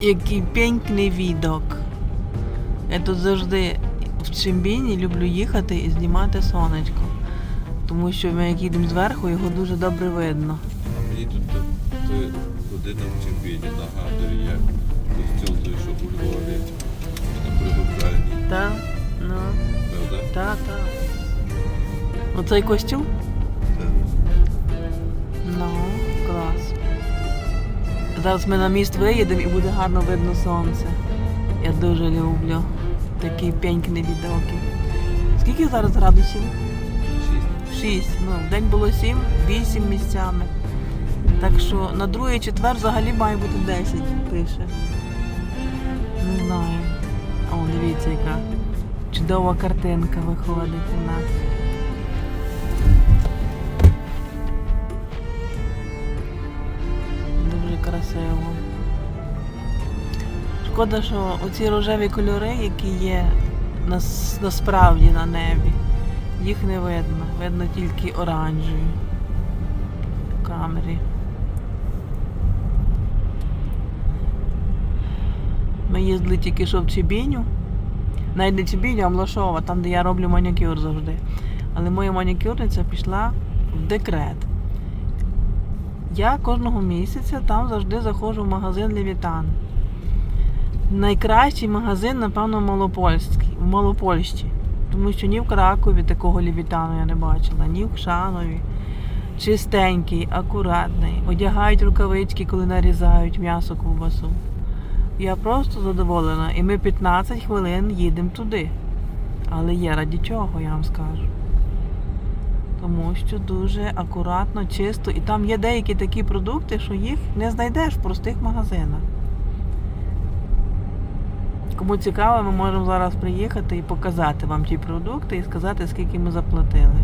Який пенькний відок. Я тут завжди в Чимбіні люблю їхати і знімати сонечко. Тому що ми як їдемо зверху, його дуже добре видно. А мені тут година в Чемпіні нагадує, як костюм той, що у Львові на привокзальній. Та? Ну, Правда? та, та. Оцей костюм? Зараз ми на міст виїдемо і буде гарно видно сонце. Я дуже люблю такі пенькні відоки. Скільки зараз градусів? Шість. 6. Ну, в день було 7, 8 місцями. Так що на другий четвер взагалі має бути 10, пише. Не знаю. О, дивіться, яка чудова картинка виходить у нас. Красиво. Шкода, що оці рожеві кольори, які є нас, насправді на небі, їх не видно. Видно тільки оранжеві в камері. Ми їздили тільки що в Чебіню. Навіть не Чебіню, а Млашова, там, де я роблю манікюр завжди. Але моя манікюрниця пішла в декрет. Я кожного місяця там завжди заходжу в магазин Левітан. Найкращий магазин, напевно, Малопольський, в Малопольщі. Тому що ні в Кракові такого лівітану я не бачила, ні в Шанові. Чистенький, акуратний. Одягають рукавички, коли нарізають м'ясо ковбасу. Я просто задоволена. І ми 15 хвилин їдемо туди. Але є раді чого, я вам скажу. Тому що дуже акуратно, чисто. І там є деякі такі продукти, що їх не знайдеш в простих магазинах. Кому цікаво, ми можемо зараз приїхати і показати вам ті продукти і сказати, скільки ми заплатили.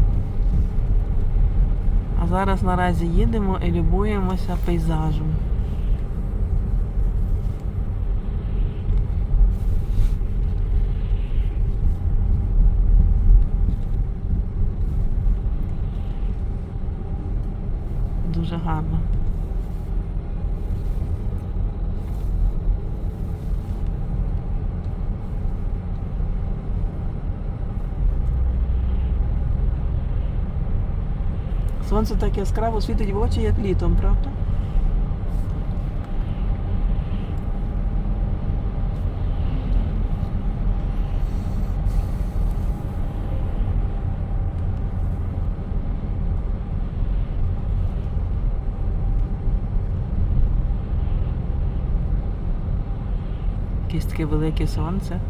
А зараз наразі їдемо і любуємося пейзажем. Дуже гарно. Сонце так яскраво світить в очі, як літом, правда? Якесь таке велике сонце.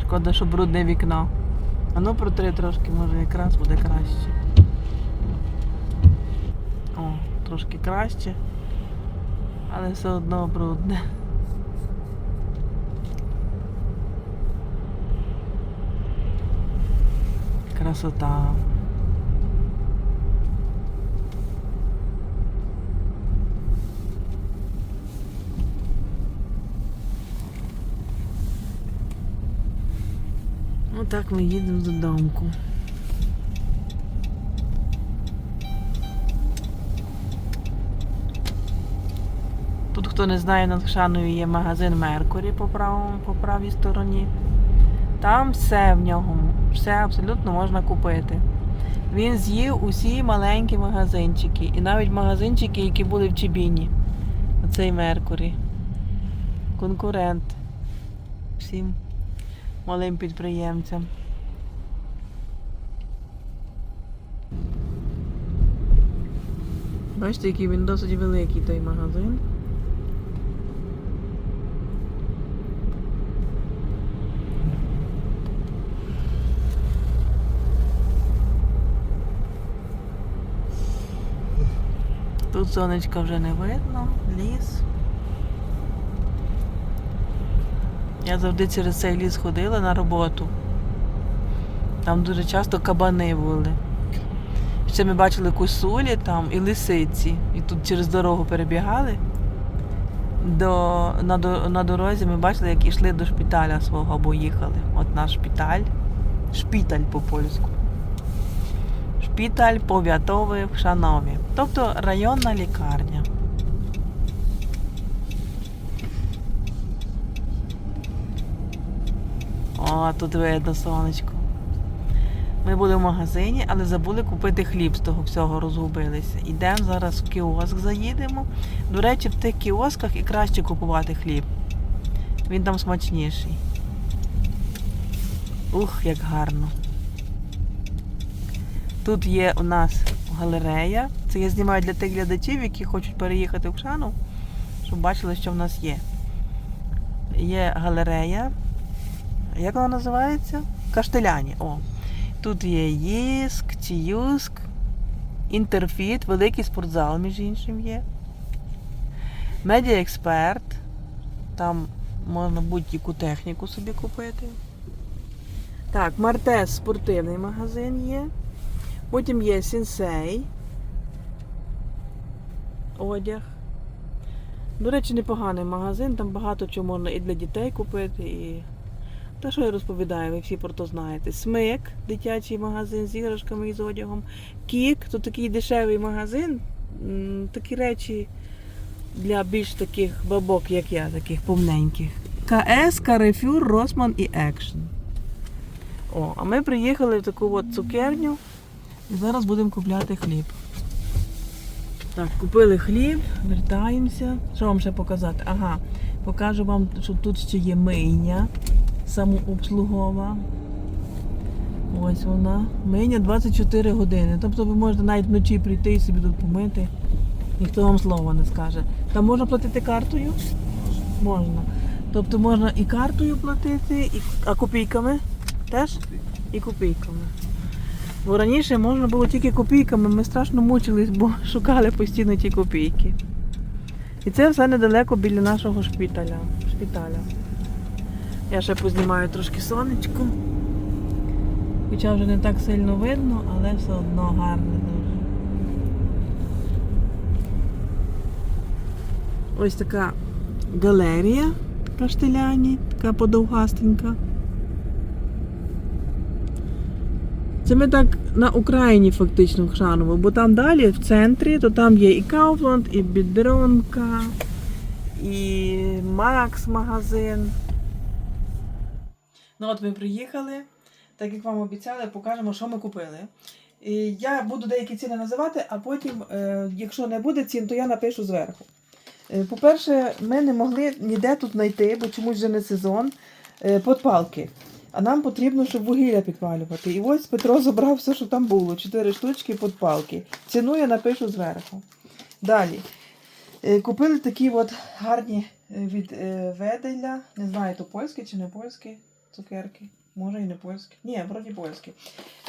Шкода, що брудне вікно. А ну протри трошки, може якраз буде краще. О, трошки краще, але все одно брудне. Красота. Отак ми їдемо додому. Тут, хто не знає, над Хшаною є магазин Меркурі по, по правій стороні. Там все в нього, все абсолютно можна купити. Він з'їв усі маленькі магазинчики. І навіть магазинчики, які були в Чебіні. Оцей Меркурі. Конкурент. Всім малим підприємцям. Бачите, який він досить великий той магазин. Тут сонечка вже не видно, ліс. Я завжди через цей ліс ходила на роботу. Там дуже часто кабани були. Ще ми бачили косулі там і лисиці. І тут через дорогу перебігали. До, на, на дорозі ми бачили, як йшли до шпиталя свого або їхали. От наш шпиталь. Шпіталь по польську. шпіталь пов'ятовий в Шанові, тобто районна лікарня. О, тут видно сонечко. Ми були в магазині, але забули купити хліб з того всього розгубилися. Ідемо зараз в кіоск, заїдемо. До речі, в тих кіосках і краще купувати хліб. Він там смачніший. Ух, як гарно. Тут є у нас галерея. Це я знімаю для тих глядачів, які хочуть переїхати в Кшану, щоб бачили, що в нас є. Є галерея. Як вона називається? Каштеляні. О. Тут є Їск, Ціюск, Інтерфіт, великий спортзал, між іншим є. Медіа Експерт. Там можна будь-яку техніку собі купити. Так, Мартес спортивний магазин є. Потім є Сінсей. Одяг. До речі, непоганий магазин, там багато чого можна і для дітей купити, і те, що я розповідаю, ви всі про то знаєте. Смик, дитячий магазин з іграшками і з одягом. Кік, то такий дешевий магазин. Такі речі для більш таких бабок, як я, таких повненьких. КС, Карифюр, Росман і Екшн. О, а ми приїхали в таку от цукерню і зараз будемо купляти хліб. Так, купили хліб, вертаємося. Що вам ще показати? Ага, покажу вам, що тут ще є мийня самообслугова. Ось вона. Мийня 24 години. Тобто ви можете навіть вночі прийти і собі тут помити. Ніхто вам слова не скаже. Там можна платити картою? Можна. Тобто можна і картою платити, і... а копійками теж? І копійками. Бо раніше можна було тільки копійками, ми страшно мучились, бо шукали постійно ті копійки. І це все недалеко біля нашого шпиталя. шпиталя. Я ще познімаю трошки сонечко. Хоча вже не так сильно видно, але все одно гарно дуже. Ось така галерія каштеляні, така подовгастенька. Це ми так на Україні фактично Хшаново, бо там далі в центрі, то там є і Кауфланд, і Бідронка, і Макс магазин. Ну от ми приїхали. Так як вам обіцяли, покажемо, що ми купили. І я буду деякі ціни називати, а потім, е, якщо не буде цін, то я напишу зверху. Е, По-перше, ми не могли ніде тут знайти, бо чомусь вже не сезон, е, подпалки. А нам потрібно, щоб вугілля підпалювати. І ось Петро забрав все, що там було. Чотири штучки подпалки. Ціну я напишу зверху. Далі. Купили такі от гарні від Веделя. Не знаю, то польські чи не польські цукерки. Може і не польські. Ні, вроді польські.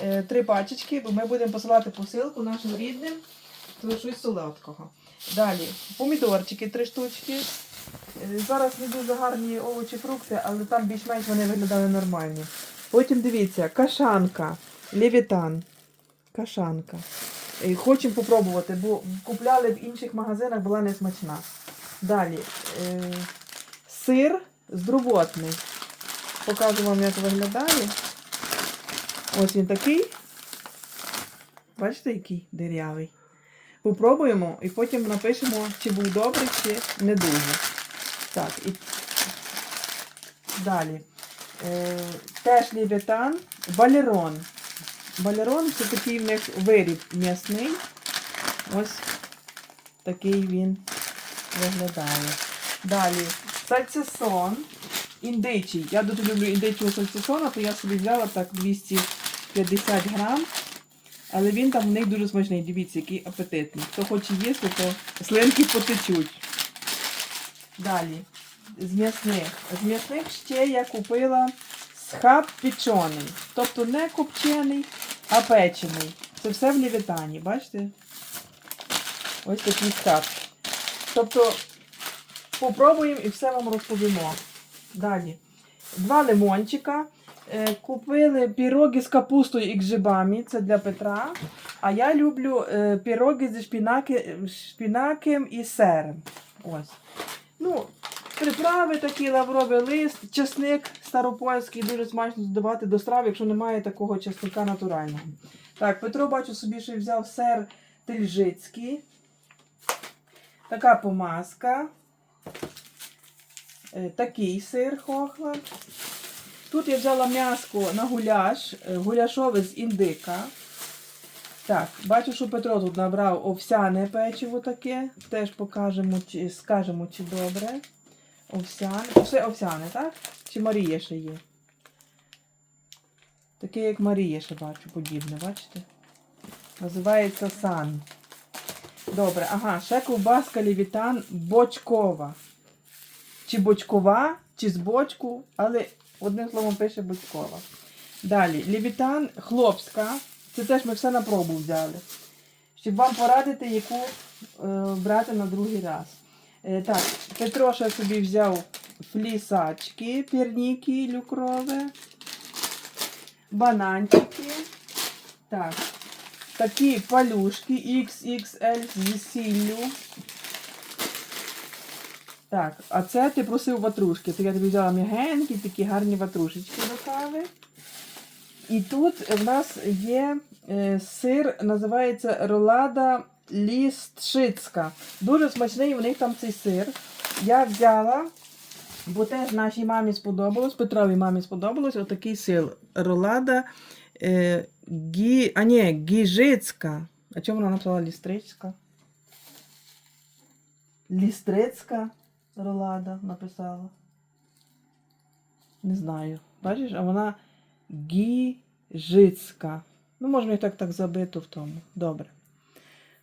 Е, Три пачечки, бо ми будемо посилати посилку нашим рідним. То щось солодкого. Далі. Помідорчики три штучки. Е, Зараз не дуже гарні овочі, фрукти, але там більш-менш вони виглядали нормальні. Потім дивіться, кашанка, левітан. Кашанка. Е, Хочемо попробувати, бо купляли в інших магазинах, була несмачна. Далі. Е, сир здровотний. Покажу вам, як виглядає. Ось він такий. Бачите, який дирявий. Попробуємо і потім напишемо, чи був добрий, чи не дуже. Так, і далі. Е, теж лівітан, балерон. Балерон це такий в них виріб м'ясний. Ось такий він виглядає. Далі сальцесон. Індичий. Я дуже люблю індичого сальцесона, то я собі взяла так 250 грам. Але він там у них дуже смачний. Дивіться, який апетитний. Хто хоче їсти, то слинки потечуть. Далі. З м'ясних. З м'ясних ще я купила схаб печений. Тобто не копчений, а печений. Це все в лівітані, бачите? Ось такий схаб. Тобто попробуємо і все вам розповімо. Далі. Два лимончика. Е, Купили піроги з капустою і грибами, це для Петра. А я люблю е, піроги зі шпінаки, шпінаком і сиром. Ось. Ну, приправи такі, лавровий лист, чесник старопольський, дуже смачно додавати до страв, якщо немає такого чесника натурального. Так, Петро, бачу, собі ще взяв сир тельжицький. Така помазка. Е, Такий сир хохланд. Тут я взяла м'яско на гуляш, е, гуляшове з індика. Так, бачу, що Петро тут набрав овсяне печиво таке. Теж покажемо, чи скажемо, чи добре. Овсяне. Все овсяне, так? Чи Марія ще є? Таке, як Марія ще бачу, подібне, бачите? Називається сан. Добре, ага, ще ковбаска лівітан бочкова. Чи бочкова, чи з бочку, але одним словом пише бочкова. Далі, лівітан хлопська. Це теж ми все на пробу взяли. Щоб вам порадити, яку е, брати на другий раз. Е, так, Петро ще собі взяв флісачки, пірніки люкрове, бананчики. Так, такі палюшки XXL зі сіллю. Так, а це ти просив ватрушки. То я тобі взяла м'ягенькі, такі гарні ватрушечки до кави. І тут в нас є е, сир, називається ролада лістшицька. Дуже смачний у них там цей сир. Я взяла, бо теж нашій мамі сподобалось, Петровій мамі сподобалось отакий сир. Ролада е, гі, а ні, гіжицька. А чому вона написала лістрицька? Лістрицька ролада написала. Не знаю. Бачиш, а вона гіжицька. Ну, можна і так так забито в тому. Добре.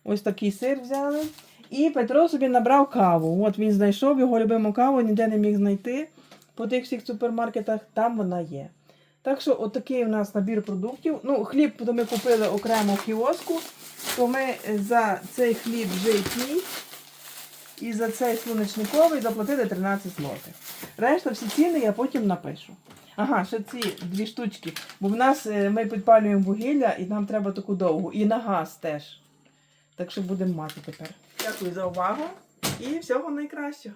Ось такий сир взяли. І Петро собі набрав каву. От він знайшов його любиму каву, ніде не міг знайти. По тих всіх супермаркетах там вона є. Так що, отакий у нас набір продуктів. Ну, хліб то ми купили окремо кіоску, то ми за цей хліб житній і за цей слунечниковий заплатили 13 злотих. Решта всі ціни я потім напишу. Ага, ще ці дві штучки. Бо в нас е, ми підпалюємо вугілля і нам треба таку довгу. І на газ теж. Так що будемо мати тепер. Дякую за увагу і всього найкращого.